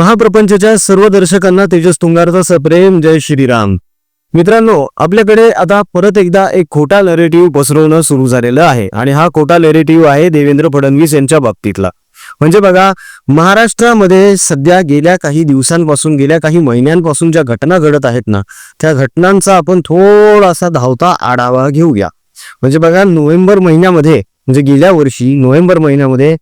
महाप्रपंचच्या सर्व दर्शकांना तेजस तुंगारचा सप्रेम जय श्रीराम. मित्रांनो आपल्याकडे आता परत एकदा एक खोटा नरेटिव्ह पसरवणं सुरू झालेलं आहे आणि हा खोटा नरेटिव्ह आहे देवेंद्र फडणवीस यांच्या बाबतीतला. म्हणजे बघा महाराष्ट्रामध्ये सध्या गेल्या काही दिवसांपासून गेल्या काही महिन्यांपासून ज्या घटना घडत आहेत ना त्या घटनांचा आपण थोडासा धावता आढावा घेऊया. म्हणजे बघा नोव्हेंबर महिन्यामध्ये म्हणजे गेल्या वर्षी नोव्हेंबर महिन्यामध्ये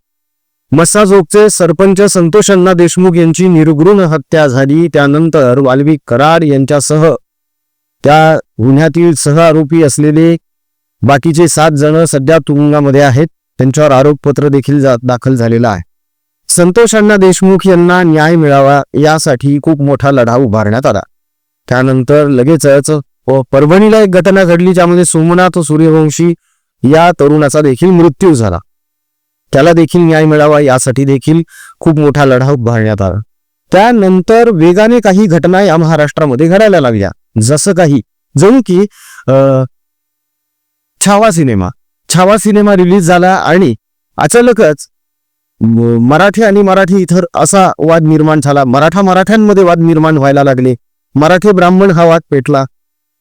मसाजोगचे सरपंच संतोष अण्णा देशमुख यांची निर्घृण हत्या झाली. त्यानंतर वाल्वी कराड यांच्यासह त्या गुन्ह्यातील सह आरोपी असलेले बाकीचे सात जण सध्या तुरुंगामध्ये आहेत. त्यांच्यावर आरोपपत्र देखील दाखल झालेलं आहे. संतोष अण्णा देशमुख यांना न्याय मिळावा यासाठी खूप मोठा लढा उभारण्यात आला. त्यानंतर लगेचच व परभणीला एक घटना घडली ज्यामध्ये सोमनाथ सूर्यवंशी या तरुणाचा देखील मृत्यू झाला. त्याला देखील न्याय मिळावा यासाठी देखील खूप मोठा लढा उभारण्यात आला. त्यानंतर वेगाने काही घटना या महाराष्ट्रामध्ये घडायला लागल्या. जसं काही जणू की Chhaava cinema. Chhaava cinema release झाला आणि अचानकच मराठी आणि मराठी इतर असा वाद निर्माण झाला. मराठा मराठ्यांमध्ये वाद निर्माण व्हायला लागले. मराठी ब्राह्मण हा वाद पेटला.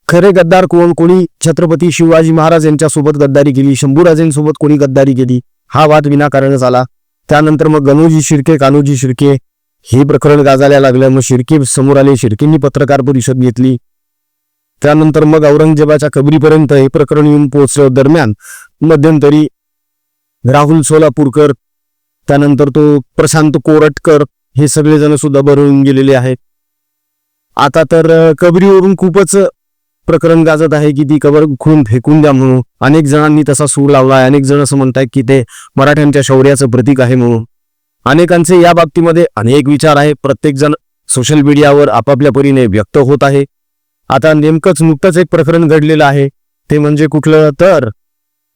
खरे गद्दार कोण? कोणी? छत्रपती शिवाजी महाराज यांच्यासोबत गद्दारी केली. शंभूराजेंसोबत कोणी गद्दारी केली? हा वाद विनाकारणच आला त्यानंतर मग गणूजी शिर्के कान्होजी शिर्के हे प्रकरण गाजायला लागलं. मग शिर्के समोर आले. शिर्केंनी पत्रकार परिषद घेतली. त्यानंतर मग औरंगजेबाच्या कबरीपर्यंत हे प्रकरण येऊन पोहोचलं. दरम्यान मध्यंतरी राहुल सोलापूरकर त्यानंतर तो प्रशांत कोरटकर हे सगळेजण सुद्धा भरून गेलेले आहेत. आता तर कबरीवरून खूपच प्रकरण गाजत आहे की ती कबर खून फेकून द्या म्हणून. अनेक जणांनी तसा सूर लावलाय अनेक जण असं म्हणतायत की ते मराठ्यांच्या शौर्याचं प्रतीक आहे म्हणून. अनेकांचे या बाबतीमध्ये अनेक विचार आहे. प्रत्येक जण सोशल मीडियावर आपापल्या परीने व्यक्त होत आहे. आता नेमकंच नुकतंच एक प्रकरण घडलेलं आहे. ते म्हणजे कुठलं तर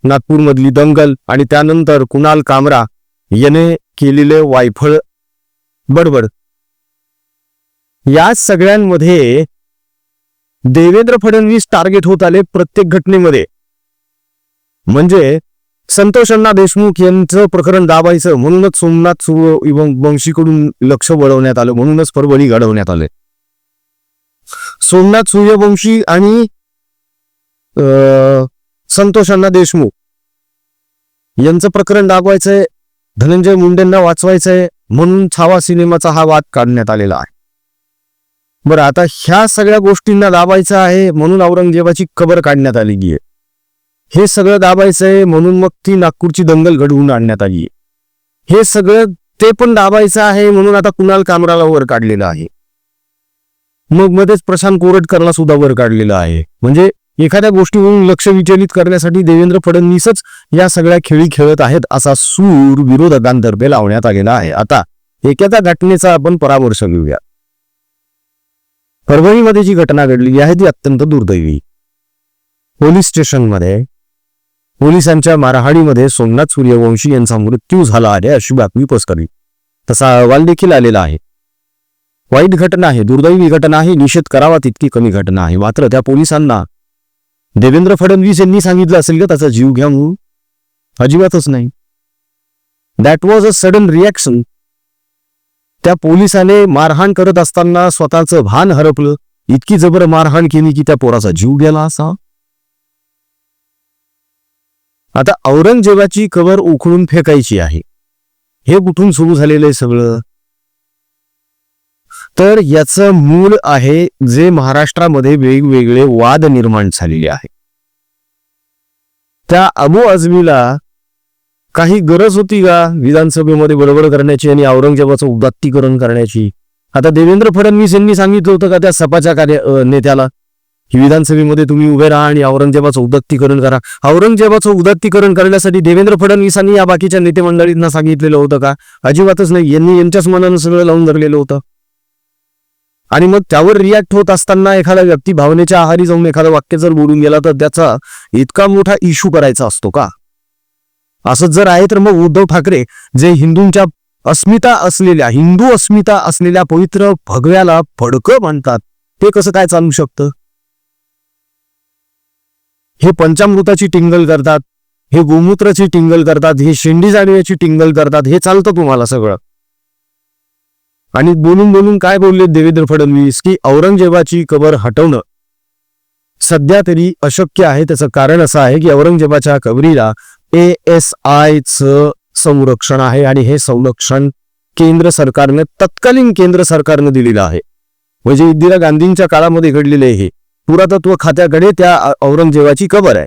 नागपूरमधली दंगल आणि त्यानंतर कुणाल कामरा याने केलेले वायफळ बडबड. या सगळ्यांमध्ये देवेंद्र फडणवीस टार्गेट होत आले प्रत्येक घटनेमध्ये. म्हणजे संतोष अण्णा देशमुख यांचं प्रकरण दाबायचं म्हणूनच सोमनाथ वंशीकडून लक्ष वळवण्यात आलं म्हणूनच परभणी घडवण्यात आले. सोमनाथ सूर्यवंशी आणि अं, संतोष अण्णा देशमुख यांचं प्रकरण दाबवायचंय धनंजय मुंडेंना वाचवायचंय म्हणून छावा सिनेमाचा हा वाद काढण्यात आलेला आहे. बरं आता ह्या सगळ्या गोष्टींना दाबायचं आहे म्हणून औरंगजेबाची कबर काढण्यात आलेली आहे हे सगळं दाबायचं आहे म्हणून मग ती नागपूरची दंगल घडवून आणण्यात आली आहे. हे सगळं ते पण दाबायचं आहे म्हणून आता कुणाल कामराला वर काढलेलं आहे. मग मध्येच प्रशांत कोरटकरला सुद्धा वर काढलेलं आहे. म्हणजे एखाद्या गोष्टीवरून लक्ष विचलित करण्यासाठी देवेंद्र फडणवीसच या सगळ्या खेळी खेळत आहेत असा सूर विरोधकांतर्फे लावण्यात आलेला आहे. आता एखाद्या घटनेचा आपण परामर्श घेऊया. परभणीमध्ये जी घटना घडली आहे ती अत्यंत दुर्दैवी. पोलीस स्टेशनमध्ये पोलिसांच्या मारहाणीमध्ये सोमनाथ सूर्यवंशी यांचा मृत्यू झाला आहे अशी बातमी पसरली तसा अहवाल देखील आलेला आहे. वाईट घटना आहे दुर्दैवी घटना आहे निषेध करावा तितकी कमी घटना आहे. मात्र त्या पोलिसांना देवेंद्र फडणवीस यांनी सांगितलं असेल का त्याचा जीव घ्या म्हणून अजिबातच नाही. That was a sudden reaction त्या पोलिसाने मारहाण करत असताना स्वतःचं भान हरपलं. इतकी जबर मारहाण केली की त्या पोराचा जीव गेला असा. आता औरंगजेबाची कबर उखळून फेकायची आहे. हे कुठून सुरू झालेलं आहे सगळं? तर याचं मूळ आहे जे महाराष्ट्रामध्ये वेगवेगळे वाद निर्माण झालेले आहे. त्या अबू आझमीला काही गरज होती का विधानसभेमध्ये बडबड करण्याची आणि औरंगजेबाचं उदात्तीकरण करण्याची? आता देवेंद्र फडणवीस यांनी सांगितलं होतं का त्या सपाच्या कार्य नेत्याला? की विधानसभेमध्ये तुम्ही उभे राहा आणि औरंगजेबाचं उदात्तीकरण करा. औरंगजेबाचं उदात्तीकरण करण्यासाठी देवेंद्र फडणवीसांनी या बाकीच्या नेते मंडळींना सांगितलेलं होतं का? अजिबातच नाही. यांनी यांच्याच मनानं सगळं लावून धरलेलं होतं. आणि मग त्यावर रिॲक्ट होत असताना एखादा व्यक्ती भावनेच्या आहारी जाऊन एखादं वाक्य जर बोलून गेला तर त्याचा इतका मोठा इश्यू करायचा असतो का? असंच जर आहे तर मग उद्धव ठाकरे जे हिंदूंच्या अस्मिता असलेल्या हिंदू अस्मिता असलेल्या पवित्र भगव्याला फडकं म्हणतात ते कसं काय चालू शकतं? हे पंचामृताची टिंगल करतात हे गोमूत्राची टिंगल करतात हे शेंडी जाणव्याची टिंगल करतात हे चालतं तुम्हाला सगळं. आणि बोलून बोलून काय बोलले देवेंद्र फडणवीस की औरंगजेबाची कबर हटवणं. सध्या तरी अशक्य आहे त्याचं कारण असं आहे की औरंगजेबाच्या कबरीला ए एस आय च संरक्षण आहे आणि हे संरक्षण केंद्र सरकारने तत्कालीन केंद्र सरकारनं दिलेलं आहे. म्हणजे इंदिरा गांधींच्या काळामध्ये घडलेले हे. पुरातत्व खात्याकडे त्या औरंगजेबाची कबर आहे.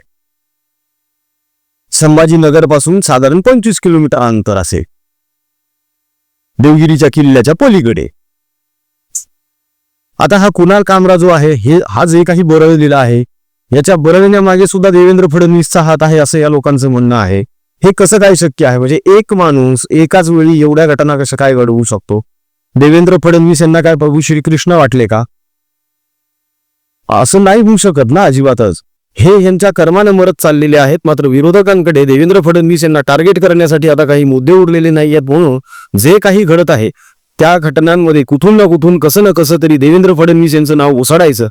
संभाजीनगरपासून साधारण पंचवीस किलोमीटर अंतर असेल. देवगिरीच्या किल्ल्याच्या पलीकडे. आता हा कुणाल कामरा जो आहे हे हा जे काही बरवलेला आहे याच्या बरविण्यामागे सुद्धा देवेंद्र फडणवीसचा हात आहे असं या लोकांचं म्हणणं आहे. हे कसं काय शक्य आहे? म्हणजे एक माणूस एकाच वेळी एवढ्या घटना कसं काय घडवू शकतो? देवेंद्र फडणवीस यांना काय प्रभू श्रीकृष्ण वाटले का? असं नाही होऊ शकत ना अजिबातच. हे यांच्या कर्मानं मरत चाललेले आहेत मात्र विरोधकांकडे देवेंद्र फडणवीस यांना टार्गेट करण्यासाठी आता काही मुद्दे उरलेले नाही आहेत म्हणून जे काही घडत आहे त्या घटनांमध्ये कुठून ना कुठून कसं ना कसं तरी देवेंद्र फडणवीस यांचं नाव ओसाडायचं.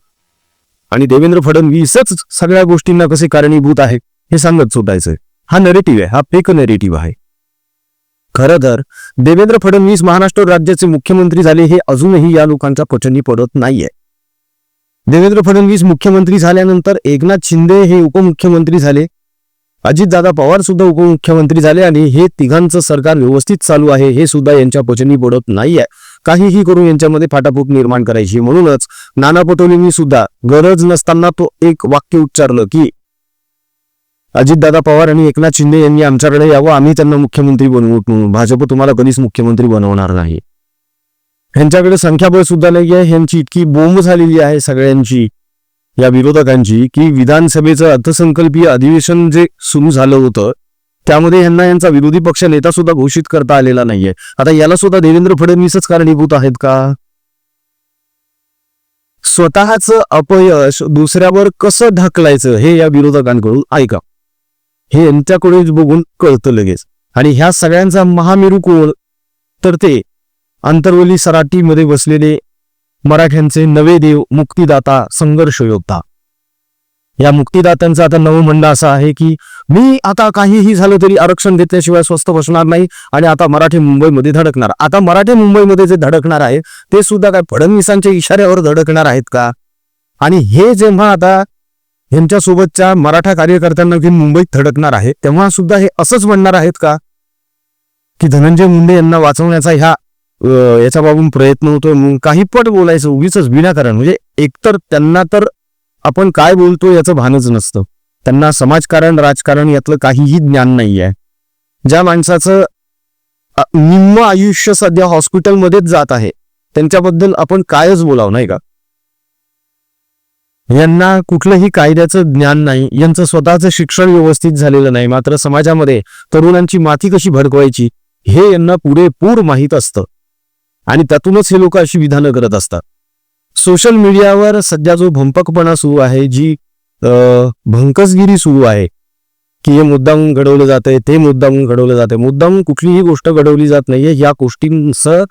आणि देवेंद्र फडणवीसच सगळ्या गोष्टींना कसे कारणीभूत आहे हे सांगत सुटायचं हा नरेटिव्ह आहे हा फेक नरेटिव्ह आहे. खरं तर देवेंद्र फडणवीस महाराष्ट्र राज्याचे मुख्यमंत्री झाले हे अजूनही या लोकांच्या पचनी पडत नाहीये. देवेंद्र फडणवीस मुख्यमंत्री झाल्यानंतर एकनाथ शिंदे हे उपमुख्यमंत्री झाले अजितदादा पवार सुद्धा उपमुख्यमंत्री झाले आणि हे तिघांचं सरकार व्यवस्थित चालू आहे हे सुद्धा यांच्या पचनी पडत नाहीये. काहीही करून यांच्यामध्ये फाटाफूट निर्माण करायची. म्हणूनच नाना पटोलेंनी सुद्धा गरज नसताना तो एक वाक्य उच्चारलं की अजितदादा पवार आणि एकनाथ शिंदे यांनी आमच्याकडे यावं आम्ही त्यांना मुख्यमंत्री बनवू. म्हणून भाजप तुम्हाला कधीच मुख्यमंत्री बनवणार नाही. ह्यांच्याकडे संख्याबळ सुद्धा नाहीये. ह्यांची इतकी बोंब झालेली आहे सगळ्यांची. या विरोधकांची की विधानसभेचं अर्थसंकल्पीय अधिवेशन जे सुरू झालं होतं त्यामध्ये यांना यांचा विरोधी पक्ष नेता सुद्धा घोषित करता आलेला नाहीये. आता याला सुद्धा देवेंद्र फडणवीसच कारणीभूत आहेत का? स्वतःच अपयश दुसऱ्यावर कसं ढकलायचं हे या विरोधकांकडून ऐका. हे यांच्याकडे बघून कळतं लगेच. आणि ह्या सगळ्यांचा महामेरू कोण? तर ते आंतरवली सराटीमध्ये बसलेले मराठ्यांचे नवे देव मुक्तिदाता संघर्ष योद्धा. या मुक्तिदात्यांचं आता नवं म्हणणं असं आहे की मी आता काहीही झालं तरी आरक्षण घेतल्याशिवाय स्वस्त बसणार नाही आणि आता मराठी मुंबईमध्ये धडकणार. आता मराठी मुंबईमध्ये जे धडकणार आहे ते सुद्धा काय फडणवीसांच्या इशाऱ्यावर धडकणार आहेत का? आणि हे जेव्हा आता यांच्या सोबतच्या मराठा कार्यकर्त्यांना घेऊन मुंबईत धडकणार आहे तेव्हा सुद्धा हे असंच म्हणणार आहेत का? की धनंजय मुंडे यांना वाचवण्याचा ह्या याचा बाबून प्रयत्न होतोय. काही पट बोलायचं उगीच विनाकारण. म्हणजे एकतर त्यांना तर आपण काय बोलतो याचं भानच नसतं. त्यांना समाजकारण राजकारण यातलं काहीही ज्ञान नाही आहे ज्या माणसाचं निम्म आयुष्य सध्या हॉस्पिटलमध्येच जात आहे त्यांच्याबद्दल आपण कायच बोलावं नाही का? यांना कुठलंही कायद्याचं ज्ञान नाही. यांचं स्वतःचं शिक्षण व्यवस्थित झालेलं नाही. मात्र समाजामध्ये तरुणांची माती कशी भडकवायची हे यांना पुरेपूर माहीत असतं. आणि त्यातूनच हे लोक अशी विधानं करत असतात. सोशल मीडियावर सध्या जो भंपकपणा सुरू आहे जी अं, भंकसगिरी सुरू आहे की हे मुद्दाम घडवलं जातंय ते मुद्दाम घडवलं जातंय मुद्दाम कुठलीही गोष्ट घडवली जात नाहीये या गोष्टींचं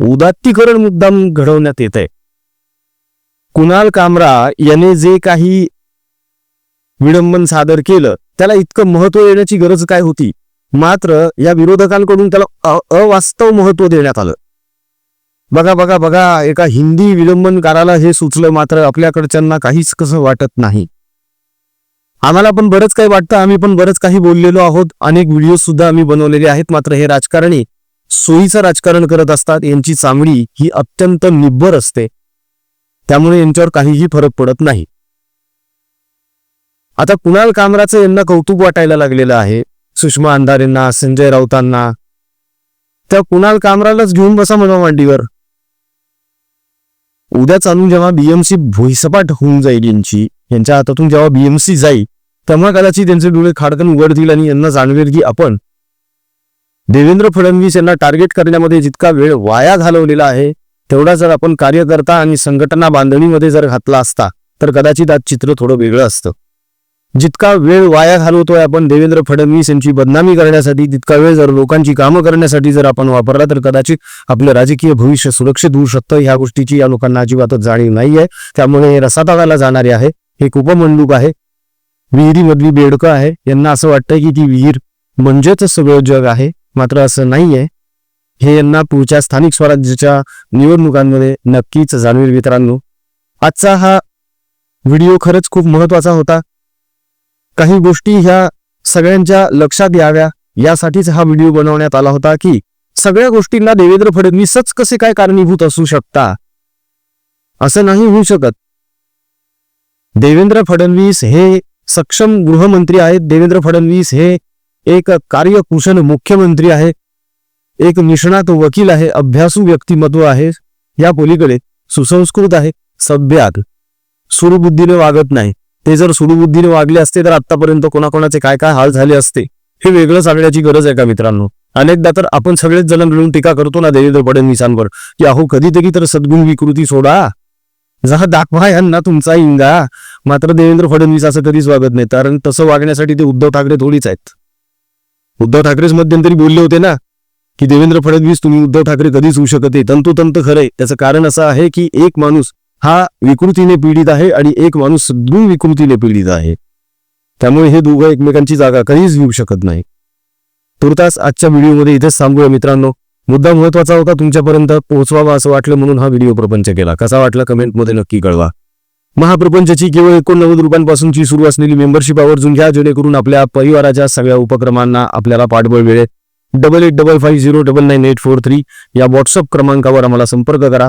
उदात्तीकरण मुद्दाम घडवण्यात येत आहे कुणाल कामरा याने जे काही विडंबन सादर केलं त्याला इतकं महत्त्व देण्याची गरज काय होती? मात्र या विरोधकांकडून त्याला अवास्तव महत्त्व देण्यात आलं. बघा बघा बघा एका हिंदी विलंबनकाराला हे सुचलं मात्र आपल्याकडच्यांना काहीच कसं वाटत नाही. आम्हाला पण बरंच काही वाटतं आम्ही पण बरंच काही बोललेलो आहोत. अनेक व्हिडिओ सुद्धा आम्ही बनवलेले आहेत. मात्र हे राजकारणी सोयीचं राजकारण करत असतात. यांची चामडी ही अत्यंत निब्बर असते. त्यामुळे यांच्यावर काहीही फरक पडत नाही. आता कुणाल कामराचं यांना कौतुक वाटायला लागलेलं आहे? सुषमा अंधारेंना संजय राऊतांना. त्या कुणाल कामरालाच घेऊन बसा म्हणा मांडीवर. उद्या चालून जेव्हा बीएमसी भुईसपाट होऊन जाईल यांची यांच्या हातातून जेव्हा बीएमसी जाईल तेव्हा कदाचित त्यांचे डोळे खाडकन उघडतील आणि यांना जाणवेल की आपण देवेंद्र फडणवीस यांना टार्गेट करण्यामध्ये जितका वेळ वाया घालवलेला आहे तेवढा जर आपण कार्यकर्ता आणि संघटना बांधणीमध्ये जर घातला असता तर कदाचित आज चित्र थोडं वेगळं असतं. जितका वेळ वाया घालवतोय आपण देवेंद्र फडणवीस यांची बदनामी करण्यासाठी तितका वेळ जर लोकांची कामं करण्यासाठी जर आपण वापरला तर कदाचित आपलं राजकीय भविष्य सुरक्षित होऊ शकतं. ह्या गोष्टीची या लोकांना अजिबातच जाणीव नाहीये. त्यामुळे हे रसातागाला जाणारे आहे. हे कुपमंडूक आहे. विहिरीमधली बेडकं आहे. यांना असं वाटतंय की ती विहीर म्हणजेच सगळं जग आहे. मात्र असं नाहीये. हे यांना पुढच्या स्थानिक स्वराज्याच्या निवडणुकांमध्ये नक्कीच जाणवेल मित्रांनो. आजचा हा व्हिडिओ खरंच खूप महत्त्वाचा होता. काही गोष्टी ह्या सगळ्यांच्या लक्षात याव्या. यासाठीच हा व्हिडिओ बनवण्यात आला होता की सगळ्या गोष्टींना देवेंद्र फडणवीसच कसे काय कारणीभूत असू शकता? असं नाही होऊ शकत. देवेंद्र फडणवीस हे सक्षम गृहमंत्री आहेत. देवेंद्र फडणवीस हे एक कार्यकुशल मुख्यमंत्री आहे एक निष्णात वकील आहे. अभ्यासू व्यक्तिमत्व आहे. या पोलीकडे सुसंस्कृत आहे. सभ्यात सुरबुद्धीने वागत नाही. ते जर सुडबुद्धीने वागले असते तर आतापर्यंत कोणाकोणाचे काय काय हाल झाले असते हे वेगळं सांगण्याची गरज आहे का मित्रांनो? अनेकदा तर आपण सगळेच जण मिळून टीका करतो ना देवेंद्र फडणवीसांवर की अहो कधीतरी तर सद्गुण विकृती सोडा. जहा दाखवा यांना तुमचा इंगा. मात्र देवेंद्र फडणवीस असं कधीच वागत नाही कारण तसं वागण्यासाठी ते उद्धव ठाकरे थोडीच आहेत. उद्धव ठाकरेच मध्यंतरी बोलले होते ना की देवेंद्र फडणवीस तुम्ही उद्धव ठाकरे कधीच होऊ शकत नाही तंतोतंत खरंय त्याचं कारण असं आहे की एक माणूस हा विकृतीने पीडित आहे आणि एक माणूस सद्गुण विकृतीने पीडित आहे. त्यामुळे हे दोघं एकमेकांची जागा कधीच घेऊ शकत नाही. तुर्तास आजच्या व्हिडिओमध्ये इथेच थांबूया मित्रांनो. मुद्दा महत्त्वाचा होता तुमच्यापर्यंत पोहोचवावा असं वाटलं म्हणून हा व्हिडिओ प्रपंच केला. कसा वाटला कमेंटमध्ये नक्की कळवा. महाप्रपंचची केवळ एकोणनव्वद रुपयांपासूनची सुरू असलेली मेंबरशिप आवर्जून घ्या जेणेकरून आपल्या परिवाराच्या सगळ्या उपक्रमांना आपल्याला पाठबळ मिळेल. Double eight double five zero double nine eight four three या व्हॉट्सअप क्रमांकावर आम्हाला संपर्क करा.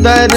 ಸುಂದರ